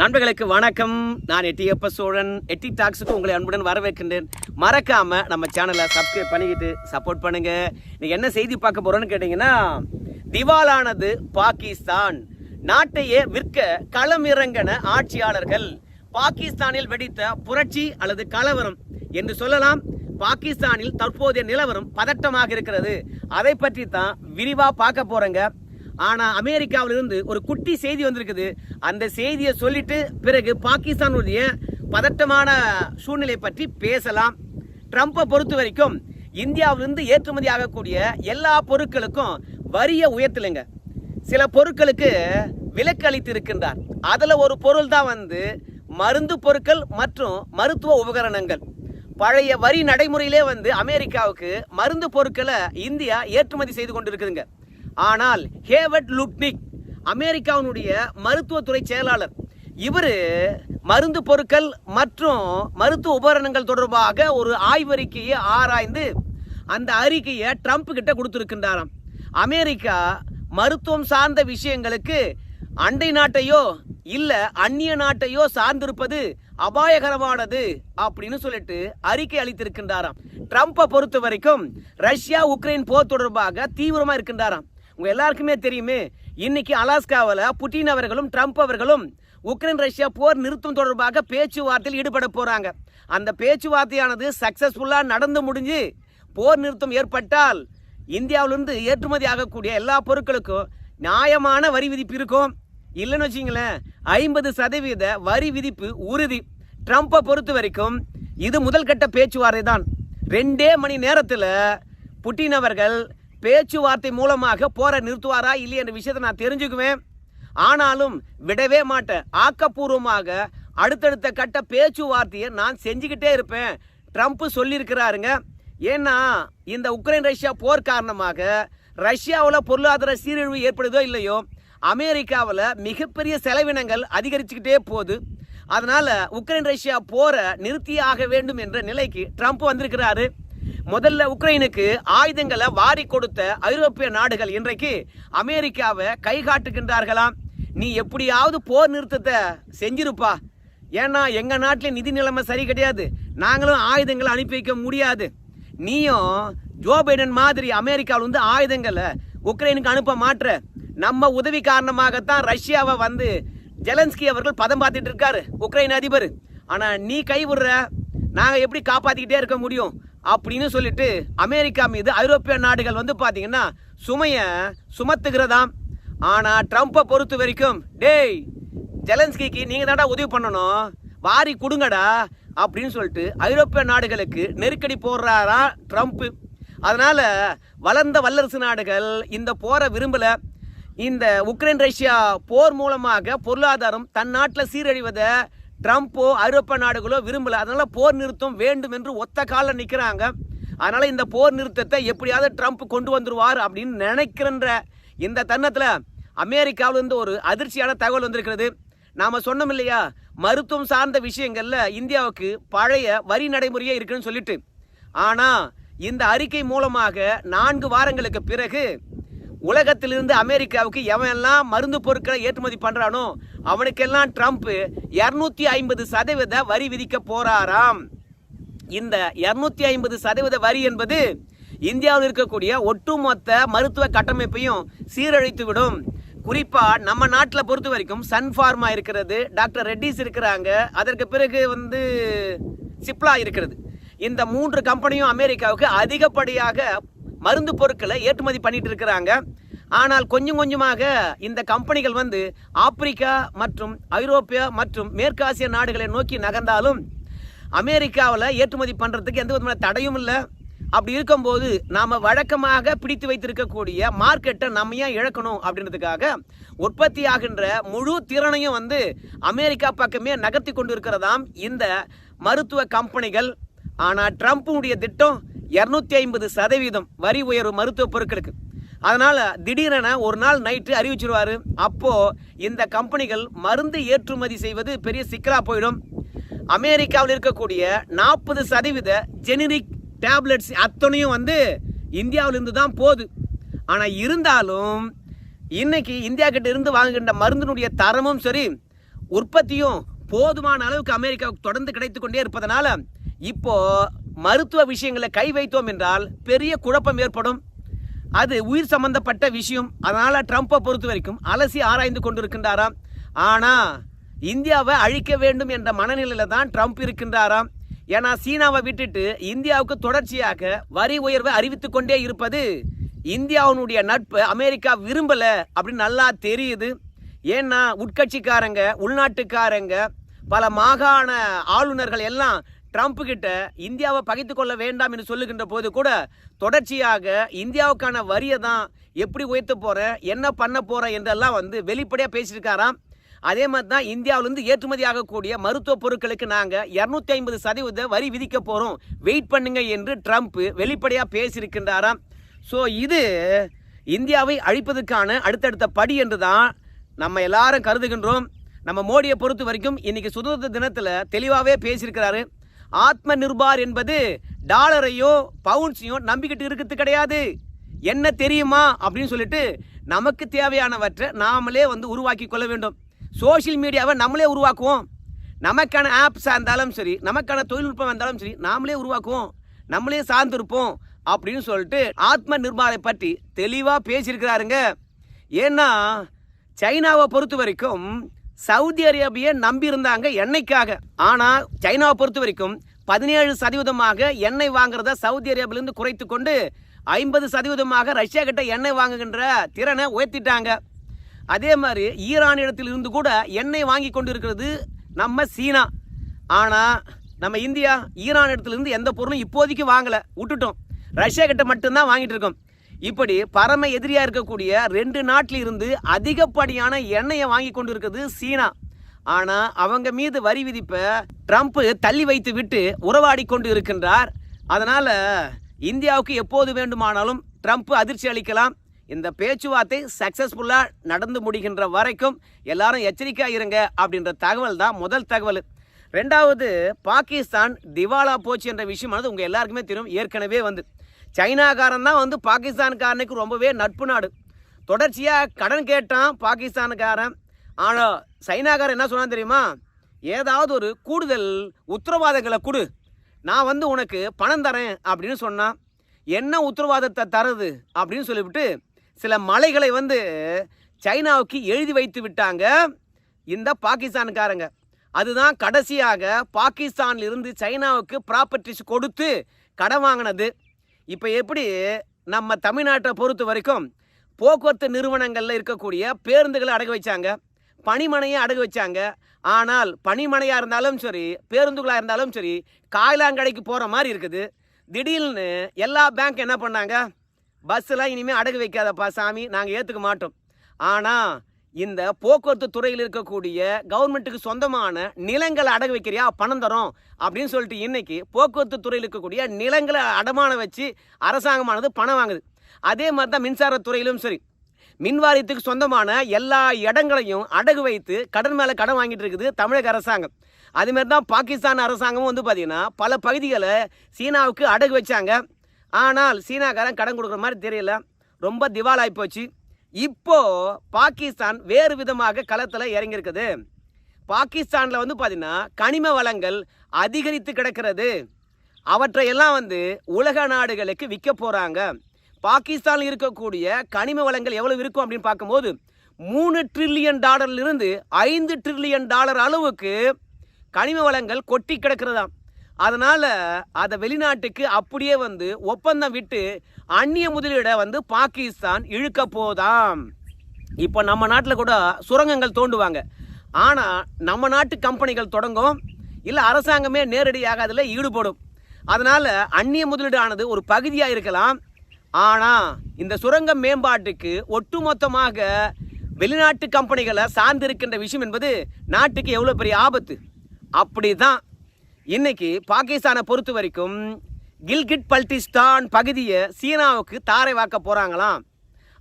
நண்பர்களுக்கு வணக்கம். நான் எட்டியப்ப சோழன். எட்டி டாக்ஸுக்கு உங்களை அன்புடன் வரவேற்கின்றேன். மறக்காம நம்ம சேனலை சப்ஸ்கிரைப் பண்ணிக்கிட்டு சப்போர்ட் பண்ணுங்க. நீங்கள் என்ன செய்தி பார்க்க போகிறோன்னு கேட்டீங்கன்னா திவாலானது பாகிஸ்தான். நாட்டையே விற்க களம் இறங்கின ஆட்சியாளர்கள் பாகிஸ்தானில் வெடித்த புரட்சி அல்லது கலவரம் என்று சொல்லலாம். பாகிஸ்தானில் தற்போதைய நிலவரம் பதட்டமாக இருக்கிறது. அதை பற்றி தான் விரிவா பார்க்க போறேங்க. ஆனால் அமெரிக்காவிலிருந்து ஒரு குட்டி செய்தி வந்திருக்குது. அந்த செய்தியை சொல்லிட்டு பிறகு பாகிஸ்தானுடைய பதட்டமான சூழ்நிலை பற்றி பேசலாம். ட்ரம்ப்பை பொறுத்த வரைக்கும் இந்தியாவிலிருந்து ஏற்றுமதி ஆகக்கூடிய எல்லா பொருட்களுக்கும் வரிய உயர்த்தலைங்க. சில பொருட்களுக்கு விலக்கு அளித்து இருக்கின்றார் அதில் ஒரு பொருள் தான் வந்து மருந்து பொருட்கள் மற்றும் மருத்துவ உபகரணங்கள். பழைய வரி நடைமுறையிலே வந்து அமெரிக்காவுக்கு மருந்து பொருட்களை இந்தியா ஏற்றுமதி செய்து கொண்டிருக்குதுங்க. ஆனால் ஹேவர்ட் லுட்னிக் அமெரிக்காவினுடைய மருத்துவத்துறை செயலாளர். இவர் மருந்து பொருட்கள் மற்றும் மருத்துவ உபகரணங்கள் தொடர்பாக ஒரு ஆய்வறிக்கையை ஆராய்ந்து அந்த அறிக்கையை ட்ரம்ப் கிட்ட கொடுத்துருக்கின்றாராம். அமெரிக்கா மருத்துவம் சார்ந்த விஷயங்களுக்கு அண்டை நாட்டையோ இல்லை அந்நிய நாட்டையோ சார்ந்திருப்பது அபாயகரமானது அப்படின்னு சொல்லிட்டு அறிக்கை அளித்திருக்கின்றாராம். ட்ரம்ப்பை பொறுத்த வரைக்கும் ரஷ்யா உக்ரைன் போர் தொடர்பாக தீவிரமாக இருக்கின்றாராம். உங்க எல்லாருக்குமே தெரியுமே இன்னைக்கு அலாஸ்காவில் புட்டின் அவர்களும் ட்ரம்ப் அவர்களும் உக்ரைன் ரஷ்யா போர் நிறுத்தம் தொடர்பாக பேச்சுவார்த்தையில் ஈடுபட போறாங்க. அந்த பேச்சுவார்த்தையானது சக்சஸ்ஃபுல்லாக நடந்து முடிஞ்சு போர் நிறுத்தம் ஏற்பட்டால் இந்தியாவிலிருந்து ஏற்றுமதி ஆகக்கூடிய எல்லா பொருட்களுக்கும் நியாயமான வரி விதிப்பு இருக்கும். இல்லைன்னு வச்சிங்களேன் ஐம்பது சதவீத வரி விதிப்பு உறுதி. ட்ரம்ப்பை பொறுத்த வரைக்கும் இது முதல் கட்ட பேச்சுவார்த்தை தான். ரெண்டே மணி நேரத்தில் புட்டின் அவர்கள் பேச்சுவார்த்தை மூலமாக போரை நிறுத்துவாரா இல்லையா என்ற விஷயத்தை நான் தெரிஞ்சுக்குவேன். ஆனாலும் விடவே மாட்டேன். ஆக்கப்பூர்வமாக அடுத்தடுத்த கட்ட பேச்சுவார்த்தையை நான் செஞ்சுக்கிட்டே இருப்பேன். ட்ரம்ப் சொல்லியிருக்கிறாருங்க. ஏன்னா இந்த உக்ரைன் ரஷ்யா போர் காரணமாக ரஷ்யாவில் பொருளாதார சீரழிவு ஏற்படுதோ இல்லையோ அமெரிக்காவில் மிகப்பெரிய செலவினங்கள் அதிகரிச்சுக்கிட்டே போகுது. அதனால் உக்ரைன் ரஷ்யா போரை நிறுத்தியாக ஆக வேண்டும் என்ற நிலைக்கு ட்ரம்ப் வந்திருக்கிறாரு. முதல்ல உக்ரைனுக்கு ஆயுதங்களை வாரி கொடுத்த ஐரோப்பிய நாடுகள் இன்றைக்கு அமெரிக்காவை கை காட்டுகின்றார்களாம் நீ எப்படியாவது போர் நிறுத்தத்தை செஞ்சிருப்பா. ஏன்னா எங்க நாட்டில் நிதி நிலைமை சரி கிடையாது. நாங்களும் ஆயுதங்களை அனுப்பி வைக்க முடியாது. நீயும் ஜோ பைடன் மாதிரி அமெரிக்காவில் வந்து ஆயுதங்களை உக்ரைனுக்கு அனுப்ப மாற்ற நம்ம உதவி காரணமாகத்தான் ரஷ்யாவை வந்து ஜெலன்ஸ்கி அவர்கள் பதம் பார்த்துட்டு இருக்காரு உக்ரைன் அதிபர். ஆனால் நீ கை விடுற. எப்படி காப்பாற்றிக்கிட்டே இருக்க முடியும்? அப்படின்னு சொல்லிட்டு அமெரிக்கா மீது ஐரோப்பிய நாடுகள் வந்து பார்த்தீங்கன்னா சுமைய சுமத்துகிறதாம். ஆனா ட்ரம்ப்பை பொறுத்த வரைக்கும் டேய் ஜெலன்ஸ்கிக்கு நீங்க தாண்டா உதவி பண்ணணும். வாரி கொடுங்கடா அப்படின்னு சொல்லிட்டு ஐரோப்பிய நாடுகளுக்கு நெருக்கடி போடுறாரா ட்ரம்ப்பு அதனால வளர்ந்த வல்லரசு நாடுகள் இந்த போரை விரும்பல. இந்த உக்ரைன் ரஷ்யா போர் மூலமாக பொருளாதாரம் தன் நாட்டில் சீரழிவதை ட்ரம்ப்போ ஐரோப்பிய நாடுகளோ விரும்பல. அதனால போர் நிறுத்தம் வேண்டும் என்று ஒத்த காலில் நிற்கிறாங்க அதனால இந்த போர் நிறுத்தத்தை எப்படியாவது ட்ரம்ப் கொண்டு வந்துருவார் அப்படின்னு நினைக்கிறன்ற இந்த தருணத்தில் அமெரிக்காவிலிருந்து ஒரு அதிர்ச்சியான தகவல் வந்திருக்கிறது. நாம் சொன்னோம் இல்லையா? மருத்துவம் சார்ந்த விஷயங்களில் இந்தியாவுக்கு பழைய வரி நடைமுறையே இருக்குன்னு சொல்லிட்டு. ஆனால் இந்த அறிக்கை மூலமாக நான்கு வாரங்களுக்கு பிறகு உலகத்திலிருந்து அமெரிக்காவுக்கு எவன் எல்லாம் மருந்து பொருட்களை ஏற்றுமதி பண்றானோ அவனுக்கெல்லாம் ட்ரம்ப் இருநூத்தி ஐம்பது சதவீத வரி விதிக்க போறாராம். இந்த இருநூத்தி ஐம்பது சதவீத வரி என்பது இந்தியாவில் இருக்கக்கூடிய ஒட்டுமொத்த மருத்துவ கட்டமைப்பையும் சீரழித்து விடும் நம்ம நாட்டில் பொறுத்த வரைக்கும் சன் ஃபார்மா இருக்கிறது டாக்டர் ரெட்டிஸ் இருக்கிறாங்க. அதற்கு பிறகு வந்து சிப்லா இருக்கிறது. இந்த மூன்று கம்பெனியும் அமெரிக்காவுக்கு அதிகப்படியாக மருந்து பொருட்களை ஏற்றுமதி பண்ணிட்டு இருக்கிறாங்க. ஆனால் கொஞ்சம் கொஞ்சமாக இந்த கம்பெனிகள் வந்து ஆப்பிரிக்கா மற்றும் ஐரோப்பியா மற்றும் மேற்காசிய நாடுகளை நோக்கி நகர்ந்தாலும் அமெரிக்காவில் ஏற்றுமதி பண்ணுறதுக்கு எந்த விதமான தடையும் இல்லை. அப்படி இருக்கும்போது நாம் வழக்கமாக பிடித்து வைத்திருக்கக்கூடிய மார்க்கெட்டை நம்ம ஏன் இழக்கணும் அப்படின்றதுக்காக உற்பத்தி ஆகின்ற முழு திறனையும் வந்து அமெரிக்கா பக்கமே நகர்த்தி கொண்டு இருக்கிறதாம் இந்த மருத்துவ கம்பெனிகள். ஆனால் ட்ரம்ப்புடைய திட்டம் இரநூத்தி ஐம்பது சதவீதம் வரி உயர்வு மருத்துவ பொருட்களுக்கு. அதனால் திடீரென ஒரு நாள் நைட்டு அறிவிச்சிருவாரு. அப்போது இந்த கம்பெனிகள் மருந்து ஏற்றுமதி செய்வது பெரிய சிக்கலாக போயிடும். அமெரிக்காவில் இருக்கக்கூடிய நாற்பது சதவீத ஜெனரிக் டேப்லெட்ஸ் அத்தனையும் வந்து இந்தியாவிலிருந்து தான் போகுது. ஆனால் இருந்தாலும் இன்னைக்கு இந்தியா கிட்ட இருந்து வாங்குகின்ற மருந்தினுடைய தரமும் சரி உற்பத்தியும் போதுமான அளவுக்கு அமெரிக்காவுக்கு தொடர்ந்து கிடைத்து கொண்டே இருப்பதனால இப்போ மருத்துவ விஷயங்களை கை வைத்தோம் என்றால் பெரிய குழப்பம் ஏற்படும். அது உயிர் சம்பந்தப்பட்ட விஷயம். அதனால் ட்ரம்ப்பை பொறுத்த வரைக்கும் அலசி ஆராய்ந்து கொண்டிருக்கின்றாராம். ஆனால் இந்தியாவை அழிக்க வேண்டும் என்ற மனநிலையில் தான் ட்ரம்ப் இருக்கின்றாராம். ஏன்னா சீனாவை விட்டுட்டு இந்தியாவுக்கு தொடர்ச்சியாக வரி உயர்வை அறிவித்து கொண்டே இருப்பது இந்தியாவினுடைய நட்பு அமெரிக்கா விரும்பலை அப்படின்னு நல்லா தெரியுது. ஏன்னா உட்கட்சிக்காரங்க உள்நாட்டுக்காரங்க பல மாகாண ஆளுநர்கள் எல்லாம் ட்ரம்ப் கிட்ட இந்தியாவை பகைத்து கொள்ள வேண்டாம் என்று சொல்லுகின்ற போது கூட தொடர்ச்சியாக இந்தியாவுக்கான வரியை தான் எப்படி உயர்த்த போகிறேன் என்ன பண்ண போகிறேன் என்றெல்லாம் வந்து வெளிப்படையாக பேசியிருக்காராம். அதே மாதிரி தான் இந்தியாவிலேருந்து ஏற்றுமதி ஆகக்கூடிய மருத்துவ பொருட்களுக்கு நாங்கள் இரநூத்தி ஐம்பது சதவீத வரி விதிக்க போகிறோம் வெயிட் பண்ணுங்க என்று ட்ரம்ப் வெளிப்படையாக பேசியிருக்கின்றாராம். ஸோ இது இந்தியாவை அழிப்பதற்கான அடுத்தடுத்த படி என்று தான் நம்ம எல்லாரும் கருதுகின்றோம். நம்ம மோடியை பொறுத்த வரைக்கும் இன்றைக்கி சுதந்திர தினத்தில் தெளிவாகவே பேசியிருக்கிறாரு. ஆத்ம நிர்பார் என்பது டாலரையோ பவுன்ஸையோ நம்பிக்கிட்டு இருக்கிறது கிடையாது. என்ன தெரியுமா அப்படின்னு சொல்லிட்டு நமக்கு தேவையானவற்றை நாமளே வந்து உருவாக்கி கொள்ள வேண்டும். சோஷியல் மீடியாவை நம்மளே உருவாக்குவோம். நமக்கான ஆப்ஸாக இருந்தாலும் சரி நமக்கான தொழில்நுட்பம் இருந்தாலும் சரி நாமளே உருவாக்குவோம். நம்மளே சார்ந்திருப்போம் அப்படின்னு சொல்லிட்டு ஆத்ம நிர்மாரை பற்றி தெளிவாக பேசியிருக்கிறாருங்க. ஏன்னா சைனாவை பொறுத்த வரைக்கும் சவுதி அரேபியை நம்பி இருந்தாங்க எண்ணெய்க்காக ஆனால் சைனாவை பொறுத்த வரைக்கும் பதினேழு சதவீதமாக எண்ணெய் வாங்குறத சவுதி அரேபியிலிருந்து குறைத்து கொண்டு ஐம்பது சதவீதமாக ரஷ்யா கிட்ட எண்ணெய் வாங்குகின்ற திறனை உயர்த்திட்டாங்க. அதே மாதிரி ஈரானிடத்தில் இருந்து கூட எண்ணெய் வாங்கி கொண்டு இருக்கிறது நம்ம சீனா. ஆனால் நம்ம இந்தியா ஈரான் இடத்துலேருந்து எந்த பொருளும் இப்போதைக்கு வாங்கலை. விட்டுட்டோம். ரஷ்யா கிட்ட மட்டும்தான் வாங்கிட்டு இருக்கோம். இப்படி பரம எதிரியாக இருக்கக்கூடிய ரெண்டு நாட்டில் இருந்து அதிகப்படியான எண்ணெயை வாங்கி கொண்டு இருக்குது சீனா. ஆனால் அவங்க மீது வரி விதிப்பை ட்ரம்ப் தள்ளி வைத்து விட்டு உறவாடி கொண்டு இருக்கின்றார் அதனால் இந்தியாவுக்கு எப்போது வேண்டுமானாலும் ட்ரம்ப் அதிர்ச்சி அளிக்கலாம். இந்த பேச்சுவார்த்தை சக்ஸஸ்ஃபுல்லாக நடந்து முடிகின்ற வரைக்கும் எல்லாரும் எச்சரிக்கையாக இருங்க அப்படின்ற தகவல் தான் முதல் தகவல். ரெண்டாவது பாகிஸ்தான் திவாலா போச்சு என்ற விஷயமானது உங்கள் எல்லாருக்குமே தெரியும். ஏற்கனவே வந்து சைனாக்காரன் தான் வந்து பாகிஸ்தான்காரனுக்கு ரொம்பவே நட்பு நாடு. தொடர்ச்சியாக கடன் கேட்டான் பாகிஸ்தானுக்காரன் ஆனால் சைனாக்காரன் என்ன சொன்னான் தெரியுமா? ஏதாவது ஒரு கூடுதல் உத்தரவாதங்களை கொடு. நான் வந்து உனக்கு பணம் தரேன் அப்படின்னு சொன்னான். என்ன உத்தரவாதத்தை தருது அப்படின்னு சொல்லிவிட்டு சில மலைகளை வந்து சைனாவுக்கு எழுதி வைத்து விட்டாங்க இந்த பாகிஸ்தானுக்காரங்க அதுதான் கடைசியாக பாகிஸ்தான்ல இருந்து சைனாவுக்கு ப்ராப்பர்ட்டிஸ் கொடுத்து கடன் வாங்கினது. இப்போ எப்படி நம்ம தமிழ்நாட்டை பொறுத்த வரைக்கும் போக்குவரத்து நிறுவனங்களில் இருக்கக்கூடிய பேருந்துகளை அடகு வச்சாங்க பனிமனையை அடகு வச்சாங்க. ஆனால் பனிமனையாக இருந்தாலும் சரி பேருந்துகளாக இருந்தாலும் சரி காயிலாங்கடைக்கு போகிற மாதிரி இருக்குது. திடீர்னு எல்லா பேங்க் என்ன பண்ணாங்க? பஸ்ஸெலாம் இனிமேல் அடகு வைக்காதப்பா சாமி நாங்கள் ஏற்றுக்க மாட்டோம். ஆனால் இந்த போக்குவரத்து துறையில் இருக்கக்கூடிய கவர்மெண்ட்டுக்கு சொந்தமான நிலங்களை அடகு வைக்கிறியா? பணம் தரோம். அப்படின்னு சொல்லிட்டு இன்னைக்கு போக்குவரத்து துறையில் இருக்கக்கூடிய நிலங்களை அடமானம் வச்சு அரசாங்கமானது பணம் வாங்குது. அதே மாதிரி தான் மின்சாரத்துறையிலும் சரி. மின்வாரியத்துக்கு சொந்தமான எல்லா இடங்களையும் அடகு வைத்து கடன் மேலே கடன் வாங்கிட்டு இருக்குது தமிழக அரசாங்கம். அதுமாரி தான் பாகிஸ்தான் அரசாங்கமும் வந்து பார்த்திங்கன்னா பல பகுதிகளை சீனாவுக்கு அடகு வச்சாங்க. ஆனால் சீனாக்காரன் கடன் கொடுக்குற மாதிரி தெரியல. ரொம்ப திவாலாகி போச்சு. இப்போ பாகிஸ்தான் வேறு விதமாக களத்தில் இறங்கியிருக்குது. பாகிஸ்தானில் வந்து பார்த்தீங்கன்னா கனிம வளங்கள் அதிகரித்து கிடக்கிறது. அவற்றையெல்லாம் வந்து உலக நாடுகளுக்கு விற்க போகிறாங்க பாகிஸ்தானில் இருக்கக்கூடிய கனிம வளங்கள் எவ்வளவு இருக்கும் அப்படின்னு பார்க்கும்போது மூணு ட்ரில்லியன் டாலர்லிருந்து ஐந்து ட்ரில்லியன் டாலர் அளவுக்கு கனிம வளங்கள் கொட்டி கிடக்கிறதாம். அதனால் அதை வெளிநாட்டுக்கு அப்படியே வந்து ஒப்பந்தம் விட்டு அந்நிய முதலீடை வந்து பாகிஸ்தான் இழுக்க போதாம். இப்போ நம்ம நாட்டில் கூட சுரங்கங்கள் தோண்டுவாங்க. ஆனால் நம்ம நாட்டு கம்பெனிகள் தொடங்கும். இல்லை அரசாங்கமே நேரடியாக அதில் ஈடுபடும். அதனால் அந்நிய முதலீடானது ஒரு பகுதியாக இருக்கலாம். ஆனால் இந்த சுரங்க மேம்பாட்டுக்கு ஒட்டுமொத்தமாக வெளிநாட்டு கம்பெனிகளை சார்ந்திருக்கின்ற விஷயம் என்பது நாட்டுக்கு எவ்வளோ பெரிய ஆபத்து? அப்படி தான் இன்றைக்கி பாகிஸ்தானை பொறுத்த வரைக்கும் கில்கிட் பல்டிஸ்தான் பகுதியை சீனாவுக்கு தாரை வாக்க போகிறாங்களாம்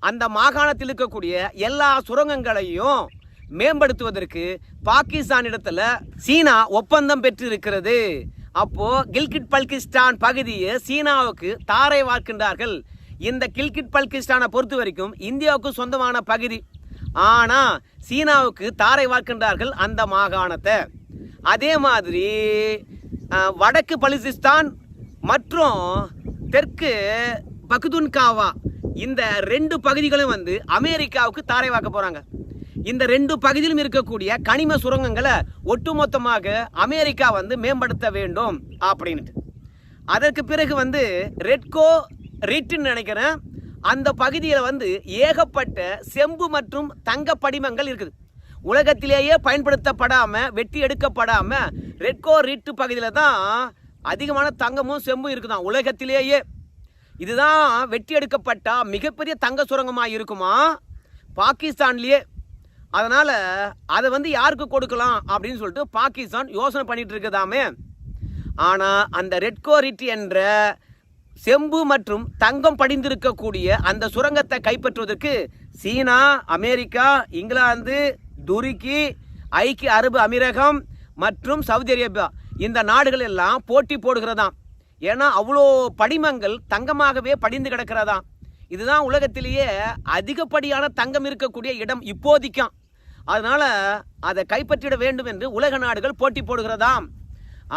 அந்த மாகாணத்தில் இருக்கக்கூடிய எல்லா சுரங்கங்களையும் மேம்படுத்துவதற்கு பாகிஸ்தான் இடத்துல சீனா ஒப்பந்தம் பெற்று இருக்கிறது அப்போ கில்கிட் பல்கிஸ்தான் பகுதியை சீனாவுக்கு தாரை வார்க்கின்றார்கள் இந்த கில்கிட் பல்கிஸ்தானை பொறுத்த வரைக்கும் இந்தியாவுக்கு சொந்தமான பகுதி. ஆனா சீனாவுக்கு தாரை வார்க்கின்றார்கள் அந்த மாகாணத்தை. அதே மாதிரி வடக்கு பலிசிஸ்தான் மற்றும் தெற்கு பக்துன்காவா. இந்த ரெண்டு பகுதிகளும் வந்து அமெரிக்காவுக்கு தாரை வாக்க போகிறாங்க இந்த ரெண்டு பகுதியிலும் இருக்கக்கூடிய கனிம சுரங்கங்களை ஒட்டுமொத்தமாக அமெரிக்கா வந்து மேம்படுத்த வேண்டும் அப்படின்ட்டு அதற்கு பிறகு வந்து ரெட்கோ ரிட்டுன்னு நினைக்கிறேன். அந்த பகுதியில் வந்து ஏகப்பட்ட செம்பு மற்றும் தங்க படிமங்கள் இருக்குது. உலகத்திலேயே பயன்படுத்தப்படாமல் வெட்டி எடுக்கப்படாமல் ரெட்கோ ரிட்டு பகுதியில் தான் அதிகமான தங்கமும் செம்பும் இருக்குதான். உலகத்திலேயே இதுதான் வெட்டி எடுக்கப்பட்ட மிகப்பெரிய தங்க சுரங்கமாக இருக்குமா? பாகிஸ்தான்லேயே. அதனால் அதை வந்து யாருக்கு கொடுக்கலாம் அப்படின்னு சொல்லிட்டு பாகிஸ்தான் யோசனை பண்ணிகிட்டு இருக்குதாமே. ஆனால் அந்த ரெட்கோரிட்டி என்ற செம்பு மற்றும் தங்கம் படிந்திருக்கக்கூடிய அந்த சுரங்கத்தை கைப்பற்றுவதற்கு சீனா அமெரிக்கா இங்கிலாந்து துருக்கி ஐக்கிய அரபு அமீரகம் மற்றும் சவுதி அரேபியா இந்த நாடுகள் எல்லாம் போட்டி போடுகிறதாம். ஏன்னா அவ்வளோ படிமங்கள் தங்கமாகவே படிந்து கிடக்கிறதாம். இதுதான் உலகத்திலேயே அதிகப்படியான தங்கம் இருக்கக்கூடிய இடம் இப்போதைக்கும். அதனால் அதை கைப்பற்றிட வேண்டும் என்று உலக நாடுகள் போட்டி போடுகிறதாம்.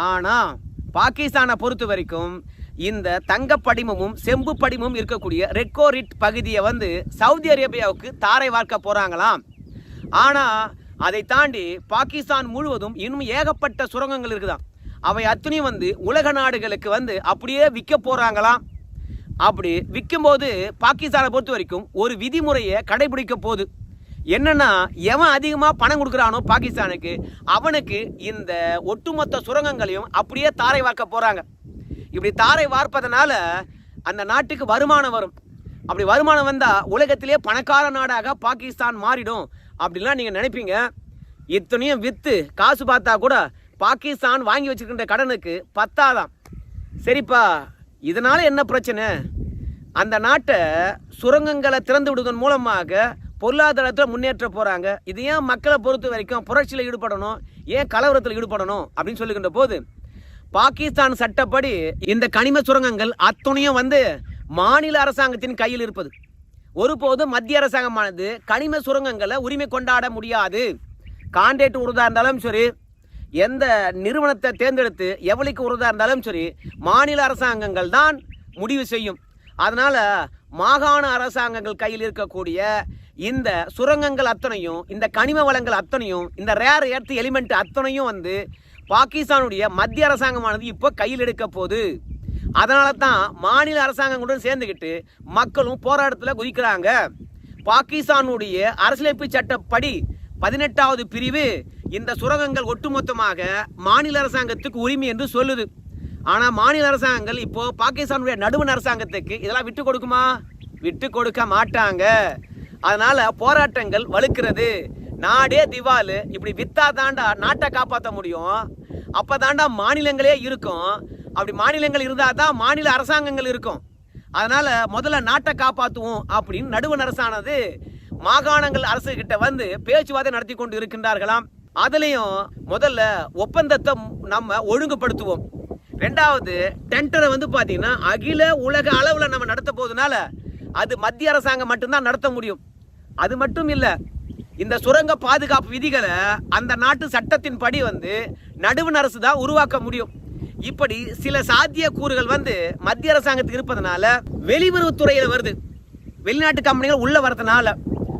ஆனால் பாகிஸ்தானை பொறுத்த வரைக்கும் இந்த தங்க படிமமும் செம்பு படிமமும் இருக்கக்கூடிய ரெக்கோரிட் பகுதியை வந்து சவுதி அரேபியாவுக்கு தாரை வார்க்க போகிறாங்களாம் ஆனால் அதை தாண்டி பாகிஸ்தான் முழுவதும் இன்னும் ஏகப்பட்ட சுரங்கங்கள் இருக்குதான் அவை அத்தனையும் வந்து உலக நாடுகளுக்கு வந்து அப்படியே விற்க போகிறாங்களாம் அப்படி விற்கும்போது பாகிஸ்தானை பொறுத்த வரைக்கும் ஒரு விதிமுறையை கடைபிடிக்க போகுது. என்னன்னா எவன் அதிகமாக பணம் கொடுக்குறானோ பாகிஸ்தானுக்கு அவனுக்கு இந்த ஒட்டுமொத்த சுரங்கங்களையும் அப்படியே தாரை வார்க்க போகிறாங்க இப்படி தாரை வார்ப்பதனால அந்த நாட்டுக்கு வருமானம் வரும். அப்படி வருமானம் வந்தால் உலகத்திலே பணக்கார நாடாக பாகிஸ்தான் மாறிடும். அப்படின்லாம் நீங்கள் நினைப்பீங்க. இத்தனையும் விற்று காசு பார்த்தா கூட பாகிஸ்தான் வாங்கி வச்சுருக்கின்ற கடனுக்கு பத்தாதாம். சரிப்பா இதனால் என்ன பிரச்சனை? அந்த நாட்டை சுரங்கங்களை திறந்து விடுவதன் மூலமாக பொருளாதாரத்தில் முன்னேற்ற போகிறாங்க இது ஏன் மக்களை பொறுத்த வரைக்கும் புரட்சியில் ஈடுபடணும்? ஏன் கலவரத்தில் ஈடுபடணும்? அப்படின்னு சொல்லுகின்ற போது பாகிஸ்தான் சட்டப்படி இந்த கனிம சுரங்கங்கள் அத்துணையும் வந்து மாநில அரசாங்கத்தின் கையில் இருப்பது. ஒருபோதும் மத்திய அரசாங்கமானது கனிம சுரங்கங்களை உரிமை கொண்டாட முடியாது. கான்ட்ராக்ட் உறுதா இருந்தாலும் சரி எந்த நிறுவனத்தை தேர்ந்தெடுத்து எவ்வளிக்கு உறுதாக இருந்தாலும் சரி மாநில அரசாங்கங்கள் தான் முடிவு செய்யும். அதனால் மாகாண அரசாங்கங்கள் கையில் இருக்கக்கூடிய இந்த சுரங்கங்கள் அத்தனையும் இந்த கனிம வளங்கள் அத்தனையும் இந்த ரேர் எர்த் எலிமெண்ட் அத்தனையும் வந்து பாகிஸ்தானுடைய மத்திய அரசாங்கமானது இப்போ கையில் எடுக்க போகுது. அதனால தான் மாநில அரசாங்கங்களுடன் சேர்ந்துக்கிட்டு மக்களும் போராட்டத்தில் குதிக்கிறாங்க. பாகிஸ்தானுடைய அரசியலமைப்பு சட்டப்படி பதினெட்டாவது பிரிவு இந்த சுரங்கங்கள் ஒட்டுமொத்தமாக மாநில அரசாங்கத்துக்கு உரிமை என்று சொல்லுது. ஆனால் மாநில அரசாங்கங்கள் இப்போ பாகிஸ்தானுடைய நடுவண் அரசாங்கத்துக்கு இதெல்லாம் விட்டு கொடுக்குமா? விட்டு கொடுக்க மாட்டாங்க. அதனால போராட்டங்கள் வலுக்கிறது. நாடே திவாலு. இப்படி வித்தா தாண்டா நாட்டை காப்பாற்ற முடியும். அப்போ தாண்டா மாநிலங்களே இருக்கும். அப்படி மாநிலங்கள் இருந்தால் தான் மாநில அரசாங்கங்கள் இருக்கும். அதனால் முதல்ல நாட்டை காப்பாற்றுவோம் அப்படின்னு நடுவண் அரசானது மாகாணங்கள் அரசு கிட்ட வந்து பேச்சுவார்த்தை நடத்தி கொண்டு இருக்கின்றார்களாம். அதுலயும் முதல்ல ஒப்பந்தத்தை நம்ம ஒழுங்குபடுத்துவோம். ரெண்டாவது டெண்டரை வந்து பாத்தீங்கன்னா அகில உலக அளவுல நம்ம நடத்த போதுனால அது மத்திய அரசாங்கம் மட்டும்தான் நடத்த முடியும். அது மட்டும் இல்ல இந்த சுரங்க பாதுகாப்பு விதிகளை அந்த நாட்டு சட்டத்தின்படி வந்து நடுவண் அரசு தான் உருவாக்க முடியும். இப்படி சில சாத்திய கூறுகள் வந்து மத்திய அரசாங்கத்துக்கு இருப்பதனால வெளியுறவுத்துறையில் வருது. வெளிநாட்டு கம்பெனிகள் உள்ள வரதுனால.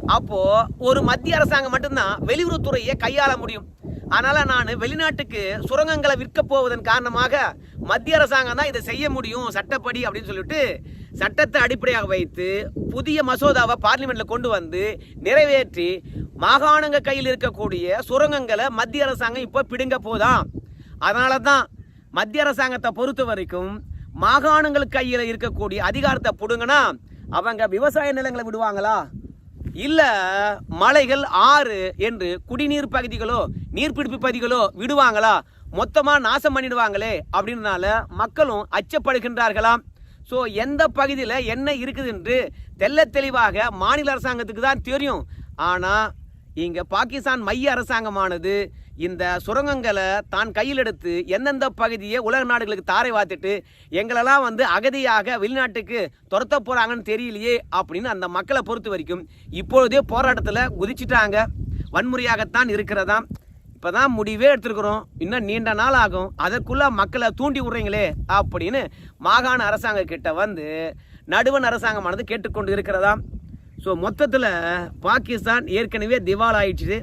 அப்போ ஒரு மத்திய அரசாங்கம் மட்டும்தான் வெளியுறவுத்துறையை கையாள முடியும். அதனால நான் வெளிநாட்டுக்கு சுரங்கங்களை விற்க போவதன் காரணமாக மத்திய அரசாங்கம் தான் இதை செய்ய முடியும் சட்டப்படி அப்படின்னு சொல்லிட்டு சட்டத்தை அடிப்படையாக வைத்து புதிய மசோதாவை பார்லிமெண்ட்ல கொண்டு வந்து நிறைவேற்றி மாகாணங்க கையில் இருக்கக்கூடிய சுரங்கங்களை மத்திய அரசாங்கம் இப்போ பிடுங்க போதாம் அதனால தான் மத்திய அரசாங்கத்தை பொறுத்த வரைக்கும் மாகாணங்கள் கையில் இருக்கக்கூடிய அதிகாரத்தை பிடுங்கினா அவங்க விவசாய நிலங்களை விடுவாங்களா? இல்ல மலைகள் ஆறு என்று குடிநீர் பகுதிகளோ நீர்பிடிப்பு பகுதிகளோ விடுவாங்களா? மொத்தமா நாசம் பண்ணிடுவாங்களே அப்படின்றனால மக்களும் அச்சப்படுகின்றார்களாம். ஸோ எந்த பகுதியில் என்ன இருக்குது என்று தெள்ள தெளிவாக மாநில அரசாங்கத்துக்கு தான் தெரியும். ஆனால் இங்கே பாகிஸ்தான் மைய அரசாங்கமானது இந்த சுரங்கங்களை தான் கையில் எடுத்து எந்தெந்த பகுதியை உலக நாடுகளுக்கு தாரை வாத்துட்டு எங்களெல்லாம் வந்து அகதியாக வெளிநாட்டுக்கு துரத்த போகிறாங்கன்னு தெரியலையே அப்படின்னு அந்த மக்களை பொறுத்த வரைக்கும் இப்பொழுதே போராட்டத்தில் குதிச்சிட்டாங்க. வன்முறையாகத்தான் இருக்கிறதாம் இப்பதான் முடிவே எடுத்திருக்கிறோம். இன்னும் நீண்ட நாள் ஆகும். அதற்குள்ளே மக்களை தூண்டி விடுறீங்களே அப்படின்னு மாகாண அரசாங்க கிட்ட வந்து நடுவண் அரசாங்கமானது கேட்டுக்கொண்டு இருக்கிறதாம் ஸோ மொத்தத்தில் பாகிஸ்தான் ஏற்கனவே திவால் ஆயிடுச்சு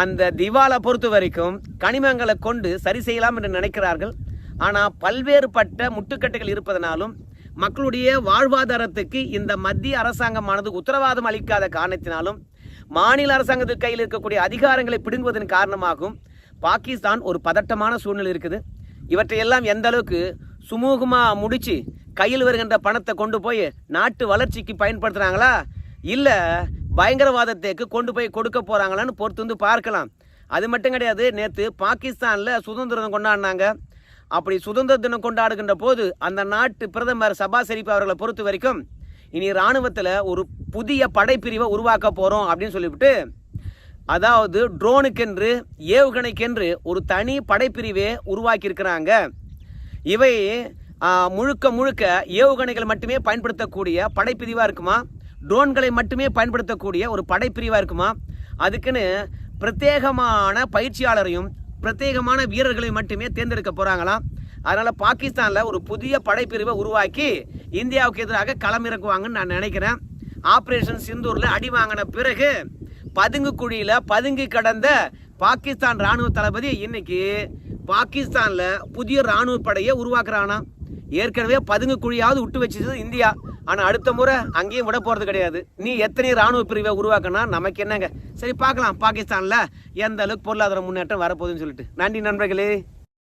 அந்த திவாலை பொறுத்த வரைக்கும் கனிமங்களை கொண்டு சரி செய்யலாம் என்று நினைக்கிறார்கள். ஆனால் பல்வேறுபட்ட முட்டுக்கட்டைகள் இருப்பதனாலும் மக்களுடைய வாழ்வாதாரத்துக்கு இந்த மத்திய அரசாங்கமானது உத்தரவாதம் அளிக்காத காரணத்தினாலும் மாநில அரசாங்கத்துக்கு கையில் இருக்கக்கூடிய அதிகாரங்களை பிடுங்குவதன் காரணமாகவும் பாகிஸ்தான் ஒரு பதட்டமான சூழ்நிலை இருக்குது. இவற்றையெல்லாம் எந்த அளவுக்கு சுமூகமாக முடித்து கையில் வருகின்ற பணத்தை கொண்டு போய் நாட்டு வளர்ச்சிக்கு பயன்படுத்துகிறாங்களா இல்லை பயங்கரவாதத்துக்கு கொண்டு போய் கொடுக்க போகிறாங்களான்னு பொறுத்து வந்து பார்க்கலாம். அது மட்டும் கிடையாது நேற்று பாகிஸ்தானில் சுதந்திர தினம் கொண்டாடினாங்க. அப்படி சுதந்திர தினம் கொண்டாடுகின்ற போது அந்த நாட்டு பிரதமர் சபா ஷெரீப் அவர்களை பொறுத்த வரைக்கும் இனி இராணுவத்தில் ஒரு புதிய படைப்பிரிவை உருவாக்க போகிறோம் அப்படின்னு சொல்லிவிட்டு அதாவது ட்ரோனுக்கென்று ஏவுகணைக்கென்று ஒரு தனி படைப்பிரிவே உருவாக்கியிருக்கிறாங்க. இவை முழுக்க முழுக்க ஏவுகணைகள் மட்டுமே பயன்படுத்தக்கூடிய படைப்பிரிவாக இருக்குமா? ட்ரோன்களை மட்டுமே பயன்படுத்தக்கூடிய ஒரு படைப்பிரிவாக இருக்குமா? அதுக்குன்னு பிரத்யேகமான பயிற்சியாளரையும் பிரத்யேகமான வீரர்களையும் மட்டுமே தேர்ந்தெடுக்க போகிறாங்களாம் அதனால் பாகிஸ்தானில் ஒரு புதிய படைப்பிரிவை உருவாக்கி இந்தியாவுக்கு எதிராக களமிறக்குவாங்கன்னு நான் நினைக்கிறேன். ஆப்ரேஷன் சிந்தூரில் அடி வாங்கின பிறகு பதுங்கு குழியில் பதுங்கி கடந்த பாகிஸ்தான் ராணுவ தளபதி இன்னைக்கு பாகிஸ்தானில் புதிய ராணுவ படையை உருவாக்குறானா? ஏற்கனவே பதுங்கு குழியாவது விட்டு வச்சது இந்தியா. ஆனால் அடுத்த முறை அங்கேயும் விட போகிறது கிடையாது. நீ எத்தனை ராணுவ பிரிவை உருவாக்கினா நமக்கு என்னங்க? சரி பார்க்கலாம். பாகிஸ்தானில் எந்த அளவுக்கு பொருளாதார முன்னேற்றம் வரப்போகுதுன்னு சொல்லிட்டு. நன்றி நண்பர்களே.